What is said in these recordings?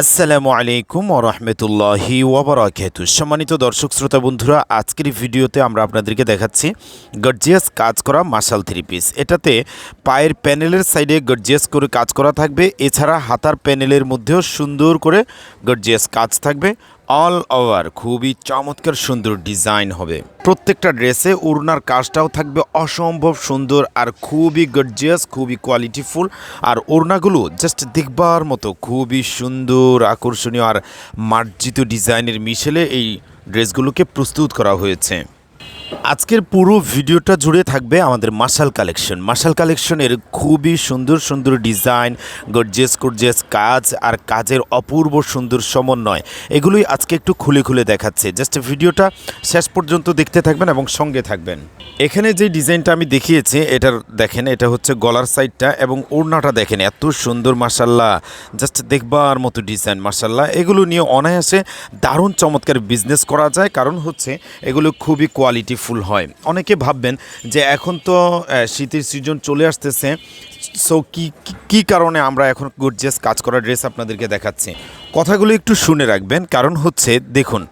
আসসালামু আলাইকুম ওরহমতুল্লাহি ওবরাকাতু সম্মানিত দর্শক, শ্রোতা বন্ধুরা, আজকের ভিডিওতে আমরা আপনাদেরকে দেখাচ্ছি গর্জিয়াস কাজ করা মাসাল থ্রি পিস। এটাতে পায়ের প্যানেলের সাইডে গর্জিয়াস করে কাজ করা থাকবে। এছাড়া হাতার প্যানেলের মধ্যেও সুন্দর করে গর্জিয়াস কাজ থাকবে। অল ওভার খুবই চমৎকার সুন্দর ডিজাইন হবে। প্রত্যেকটা ড্রেসে উড়নার কাজটাও থাকবে অসম্ভব সুন্দর আর খুবই গর্জিয়াস খুবই কোয়ালিটিফুল আর ওড়নাগুলো জাস্ট দেখবার মতো খুবই সুন্দর, আকর্ষণীয় আর মার্জিত ডিজাইনের মিশেলে এই ড্রেসগুলোকে প্রস্তুত করা হয়েছে। আজকের পুরো ভিডিওটা জুড়ে থাকবে আমাদের মাসাল কালেকশন মাসাল কালেকশনের খুবই সুন্দর সুন্দর ডিজাইন গর্জিয়াস গর্জিয়াস কাজ আর কাজের অপূর্ব সুন্দর সমন্বয়। এগুলোই আজকে একটু খুলে খুলে দেখাচ্ছে। জাস্ট ভিডিওটা শেষ পর্যন্ত দেখতে থাকবেন এবং সঙ্গে থাকবেন। এখানে যে ডিজাইনটা আমি দেখিয়েছি, এটার দেখেন, এটা হচ্ছে গলার সাইডটা এবং ওড়নাটা দেখেন, এত সুন্দর মাসাল্লাহ জাস্ট দেখবার মতো ডিজাইন মাসাল্লাহ এগুলো নিয়ে অনায়াসে দারুণ চমৎকার বিজনেস করা যায়। কারণ হচ্ছে, এগুলো খুবই কোয়ালিটিফুল হয়। অনেকে ভাববেন যে এখন তো শীতের সিজন চলে আসতেছে সো কি, কি- কি কারণে আমরা এখন গর্জিয়াস কাজ করা ড্রেস আপনাদেরকে দেখাচ্ছি? কথাগুলো একটু শুনে রাখবেন, কারণ হচ্ছে, দেখুন,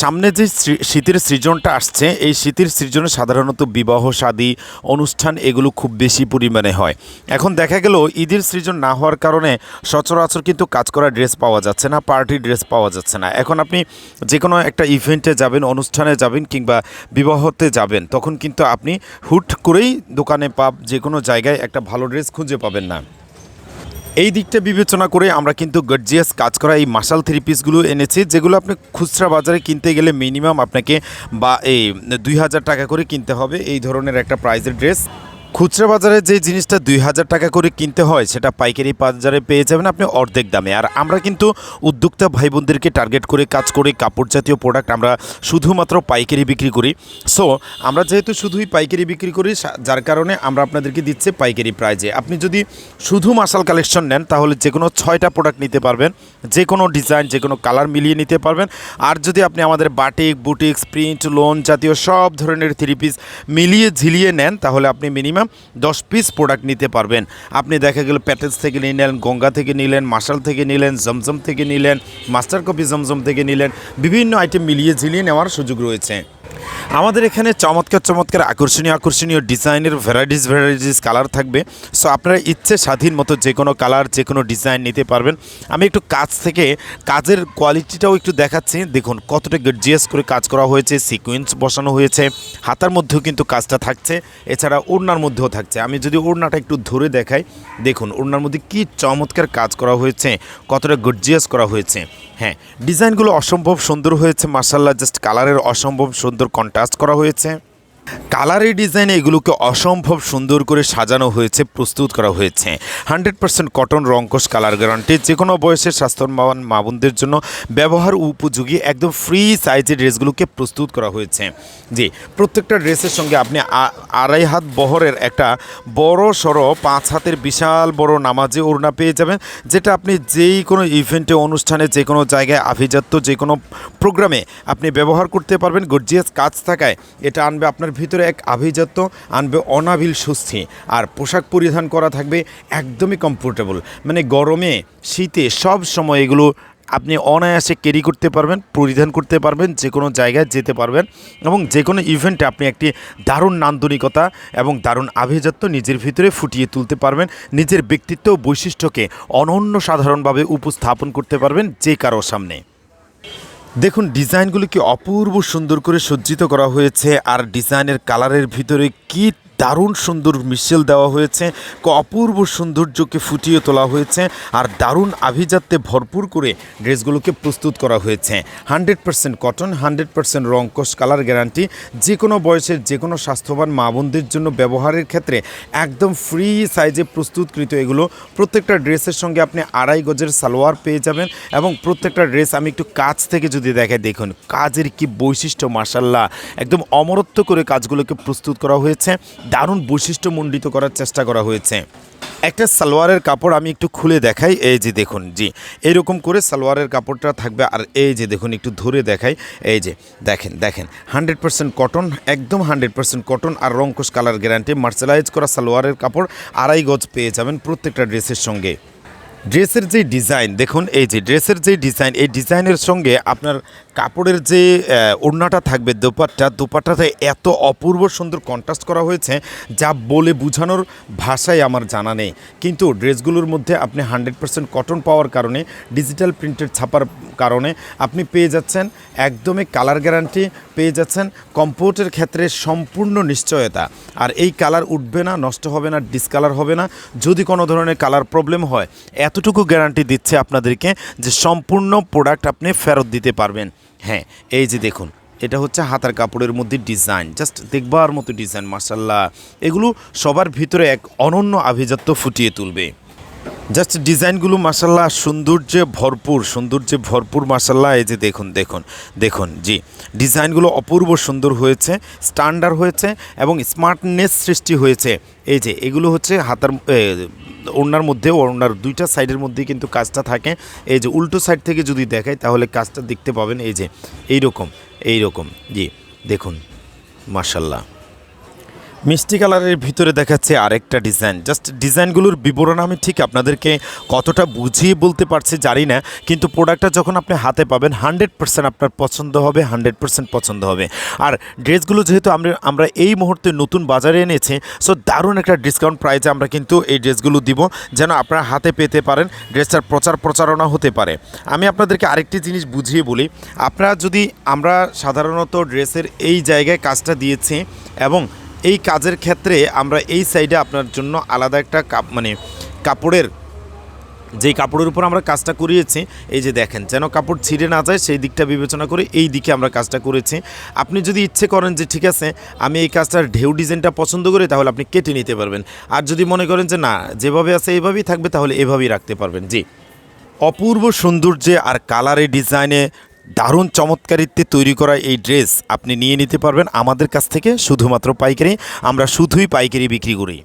সামনে যে শীতের সৃজনটা আসছে, এই শীতের সৃজনে সাধারণত বিবাহ শাদী অনুষ্ঠান এগুলো খুব বেশি পরিমাণে হয়। এখন দেখা গেল, ঈদের সৃজন না হওয়ার কারণে সচরাচর কিন্তু কাজ করা ড্রেস পাওয়া যাচ্ছে না, পার্টি ড্রেস পাওয়া যাচ্ছে না। এখন আপনি যে কোনো একটা ইভেন্টে যাবেন, অনুষ্ঠানে যাবেন কিংবা বিবাহতে যাবেন, তখন কিন্তু আপনি হুট করেই দোকানে পাব যে কোনো জায়গায় একটা ভালো ড্রেস খুঁজে পাবেন না। এই দিকটা বিবেচনা করে আমরা কিন্তু গর্জিয়াস কাজ করা এই মাসাল থ্রি পিসগুলো এনেছি, যেগুলো আপনি খুচরা বাজারে কিনতে গেলে মিনিমাম আপনাকে বা এই দুই হাজার টাকা করে কিনতে হবে এই ধরনের একটা প্রাইজের ড্রেস খুচরা বাজারে যে জিনিসটা দুই হাজার টাকা করে কিনতে হয়, সেটা পাইকারি বাজারে পেয়ে যাবেন আপনি অর্ধেক দামে। আর আমরা কিন্তু উদ্যোক্তা ভাই বোনদেরকে টার্গেট করে কাজ করে কাপড় জাতীয় প্রোডাক্ট আমরা শুধুমাত্র পাইকারি বিক্রি করি। সো আমরা যেহেতু শুধুই পাইকারি বিক্রি করি যার কারণে আমরা আপনাদেরকে দিচ্ছি পাইকারি প্রাইজে আপনি যদি শুধু মাসাল কালেকশন নেন, তাহলে যে কোনো ছয়টা প্রোডাক্ট নিতে পারবেন। যে কোনো ডিজাইন যে কোনো কালার মিলিয়ে নিতে পারবেন। আর যদি আপনি আমাদের বাটিক বুটিক্স প্রিন্ট লোন জাতীয় সব ধরনের থ্রি পিস মিলিয়ে ঝিলিয়ে নেন, তাহলে আপনি মিনিমাম দশ পিস প্রোডাক্ট নিতে পারবেন। আপনি দেখা গেল প্যাটেজ থেকে নিলেন গঙ্গা থেকে নিলেন মাসাল থেকে নিলেন জমজম থেকে নিলেন মাস্টার কপি জমজম থেকে নিলেন, বিভিন্ন আইটেম মিলিয়ে ঝিলিয়ে নেওয়ার সুযোগ রয়েছে। আমাদের এখানে চমৎকার চমৎকার, আকর্ষণীয় আকর্ষণীয় ডিজাইনের ভ্যারাইটিস ভ্যারাইটিস কালার থাকবে। সো আপনারা ইচ্ছে স্বাধীন মতো যে কোনো কালার যে কোনো ডিজাইন নিতে পারবেন। আমি একটু কাজ থেকে কাজের কোয়ালিটিটাও একটু দেখাচ্ছি। দেখুন, কতটা গর্জিয়াস করে কাজ করা হয়েছে সিকোয়েন্স বসানো হয়েছে, হাতার মধ্যেও কিন্তু কাজটা থাকছে, এছাড়া ওড়নার মধ্যেও থাকছে। আমি যদি ওড়নাটা একটু ধরে দেখাই, দেখুন, ওড়নার মধ্যে কি চমৎকার কাজ করা হয়েছে, কতটা গর্জিয়াস করা হয়েছে। হ্যাঁ ডিজাইনগুলো অসম্ভব সুন্দর হয়েছে মার্শাল্লাহ জাস্ট কালারের অসম্ভব সুন্দর কন্ট্রাস্ট করা হয়েছে। কালারের ডিজাইনে এগুলোকে অসম্ভব সুন্দর করে সাজানো হয়েছে, প্রস্তুত করা হয়েছে। হান্ড্রেড পার্সেন্ট কটন রঙ্কশ কালার গ্যারান্টি যে কোনো বয়সের স্বাস্থ্যবান মা বোনদের জন্য ব্যবহার উপযোগী, একদম ফ্রি সাইজের ড্রেসগুলোকে প্রস্তুত করা হয়েছে। জি, প্রত্যেকটা ড্রেসের সঙ্গে আপনি আড়াই হাত বহরের একটা বড় সড়ো পাঁচ হাতের বিশাল বড় নামাজে ওড়না পেয়ে যাবেন, যেটা আপনি যেই কোনো ইভেন্টে, অনুষ্ঠানে যে কোনো জায়গায়, আভিজাত্য যে কোনো প্রোগ্রামে আপনি ব্যবহার করতে পারবেন। গর্জিয়াস কাজ থাকায় এটা আনবে আপনার ভিতরে এক আভিজাত্য আনবে অনাবিল সুস্থি। আর পোশাক পরিধান করা থাকবে একদমই কমফোর্টেবল মানে গরমে, শীতে সব সময় এগুলো আপনি অনায়াসে ক্যারি করতে পারবেন, পরিধান করতে পারবেন যে কোনো জায়গায় যেতে পারবেন এবং যে কোনো ইভেন্টে আপনি একটি দারুণ নান্দনিকতা এবং দারুণ আভিজাত্য নিজের ভিতরে ফুটিয়ে তুলতে পারবেন, নিজের ব্যক্তিত্ব বৈশিষ্ট্যকে অনন্য সাধারণভাবে উপস্থাপন করতে পারবেন যে কারোর সামনে। দেখুন ডিজাইনগুলিকে অপূর্ব সুন্দর করে সজ্জিত করা হয়েছে আর ডিজাইনের কালারের ভিতরে কি দারুণ সুন্দর মিশেল দেওয়া হয়েছে অপূর্ব সৌন্দর্যকে ফুটিয়ে তোলা হয়েছে আর দারুণ আভিজাত্যে ভরপুর করে ড্রেসগুলোকে প্রস্তুত করা হয়েছে। Hundred percent cotton, hundred percent রঙ্কশ colour guarantee যে কোনো বয়সের যে কোনো স্বাস্থ্যবান মা বোনদের জন্য ব্যবহারের ক্ষেত্রে একদম ফ্রি সাইজে প্রস্তুতকৃত এগুলো। প্রত্যেকটা ড্রেসের সঙ্গে আপনি আড়াই গজের সালোয়ার পেয়ে যাবেন এবং প্রত্যেকটা ড্রেস আমি একটু কাছ থেকে যদি দেখাই, দেখুন কাজের কি বৈশিষ্ট্য মার্শাল্লাহ একদম অমরত্ব করে কাজগুলোকে প্রস্তুত করা হয়েছে। দারুণ বৈশিষ্ট্যমণ্ডিত করার চেষ্টা করা হয়েছে। একটা সালোয়ারের কাপড় আমি একটু খুলে দেখাই, এই যে দেখুন, জি। এরকম করে সালোয়ারের কাপড়টা থাকবে, আর এই যে দেখুন, একটু ধরে দেখাই, এই যে, দেখেন দেখেন, হান্ড্রেড পার্সেন্ট কটন, একদম হান্ড্রেড পার্সেন্ট কটন আর রঙ্কশ কালার গ্যারান্টি মার্শালাইজ করা সালোয়ারের কাপড়, আড়াই গজ পেয়ে যাবেন প্রত্যেকটা ড্রেসের সঙ্গে। ড্রেসের যে ডিজাইন, দেখুন, এই যে, ড্রেসের যে ডিজাইন, এই ডিজাইনের সঙ্গে আপনার কাপড়ের যে ওড়নাটা থাকবে, দোপাট্টা, দোপাট্টাতে এত অপূর্ব সুন্দর কন্ট্রাস্ট করা হয়েছে যা বলে বোঝানোর ভাষাই আমার জানা নেই। কিন্তু ড্রেসগুলোর মধ্যে আপনি হান্ড্রেড পার্সেন্ট কটন পাওয়ার কারণে ডিজিটাল প্রিন্টেড ছাপার কারণে আপনি পেয়ে যাচ্ছেন একদমই কালার গ্যারান্টি পেয়ে যাচ্ছেন কম্পোর্টের ক্ষেত্রে সম্পূর্ণ নিশ্চয়তা। আর এই কালার উঠবে না, নষ্ট হবে না ডিসকালার হবে না। যদি কোনো ধরনের কালার প্রবলেম হয়, এতটুকু গ্যারান্টি দিচ্ছে আপনাদেরকে যে সম্পূর্ণ প্রোডাক্ট আপনি ফেরত দিতে পারবেন। হ্যাঁ এই যে দেখুন, এটা হচ্ছে হাতার কাপড়ের মধ্যে ডিজাইন জাস্ট দেখবার মতো ডিজাইন মার্শাল্লাহ এগুলো সবার ভিতরে এক অনন্য আভিজাত্য ফুটিয়ে তুলবে। জাস্ট ডিজাইনগুলো মাসাল্লাহ সৌন্দর্যে ভরপুর সৌন্দর্যে ভরপুর মাসাল্লাহ এই যে দেখুন দেখুন দেখুন, জি। ডিজাইনগুলো অপূর্ব সুন্দর হয়েছে স্ট্যান্ডার্ড হয়েছে এবং স্মার্টনেস সৃষ্টি হয়েছে। এই যে, এগুলো হচ্ছে হাতার ওড়নার মধ্যে, ওড়নার দুইটা সাইডের মধ্যে কিন্তু কাজটা থাকে। এই যে, উল্টো সাইড থেকে যদি দেখাই, তাহলে কাজটা দেখতে পাবেন। এই যে এই রকম এই রকম জি, দেখুন মাসাল্লাহ মিষ্টি কালারের ভিতরে দেখাচ্ছে আরেকটা ডিজাইন। জাস্ট ডিজাইনগুলোর বিবরণ আমি ঠিক আপনাদেরকে কতটা বুঝিয়ে বলতে পারছি জানি না, কিন্তু প্রোডাক্টটা যখন আপনি হাতে পাবেন, হান্ড্রেড পার্সেন্ট আপনার পছন্দ হবে, হান্ড্রেড পার্সেন্ট পছন্দ হবে। আর ড্রেসগুলো যেহেতু আমরা আমরা এই মুহূর্তে নতুন বাজারে এনেছি সো দারুণ একটা ডিসকাউন্ট প্রাইসে আমরা কিন্তু এই ড্রেসগুলো দিব, যেন আপনারা হাতে পেতে পারেন, ড্রেসটার প্রচার প্রচারণা হতে পারে। আমি আপনাদেরকে আরেকটি জিনিস বুঝিয়ে বলি, আপনারা যদি, আমরা সাধারণত ড্রেসের এই জায়গায় কাজটা দিয়েছি, এবং এই কাজের ক্ষেত্রে আমরা এই সাইডে আপনার জন্য আলাদা একটা কাপ মানে কাপড়ের, যেই কাপড়ের উপর আমরা কাজটা করিয়েছি, এই যে দেখেন, যেন কাপড় ছিঁড়ে না যায়, সেই দিকটা বিবেচনা করে এই দিকে আমরা কাজটা করেছি। আপনি যদি ইচ্ছে করেন যে ঠিক আছে, আমি এই কাজটার ঢেউ ডিজাইনটা পছন্দ করি, তাহলে আপনি কেটে নিতে পারবেন। আর যদি মনে করেন যে না, যেভাবে আছে এইভাবেই থাকবে, তাহলে এভাবেই রাখতে পারবেন। জি। অপূর্ব সৌন্দর্যে আর কালারে ডিজাইনে দারুণ চমৎকারিত্বে তৈরি করা এই ড্রেস আপনি নিয়ে নিতে পারবেন আমাদের কাছ থেকে শুধুমাত্র পাইকারি, আমরা শুধুই পাইকারি বিক্রি করি।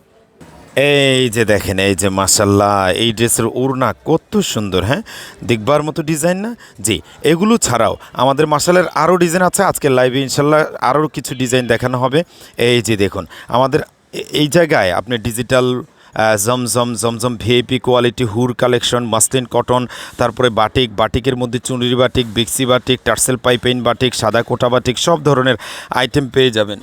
এই যে দেখেন, এই যে মাসাল্লাহ এই ড্রেসের ওড়না কত সুন্দর হ্যাঁ? দেখবার মতো ডিজাইন না? জি, এগুলো ছাড়াও আমাদের মাসালের আরও ডিজাইন আছে আজকের লাইভে ইনশাল্লাহ আরও কিছু ডিজাইন দেখানো হবে। এই যে দেখুন, আমাদের এই জায়গায় আপনি ডিজিটাল জমজম জমজম ভিআইপি কোয়ালিটি হুর কালেকশন মাসলিন কটন তারপরে বাটিক, বাটিকের মধ্যে চুনরি বাটিক, বিক্সি বাটিক, টার্সেল পাইপেইন বাটিক, সাদা কোটা বাটিক, সব ধরনের আইটেম পেয়ে যাবেন।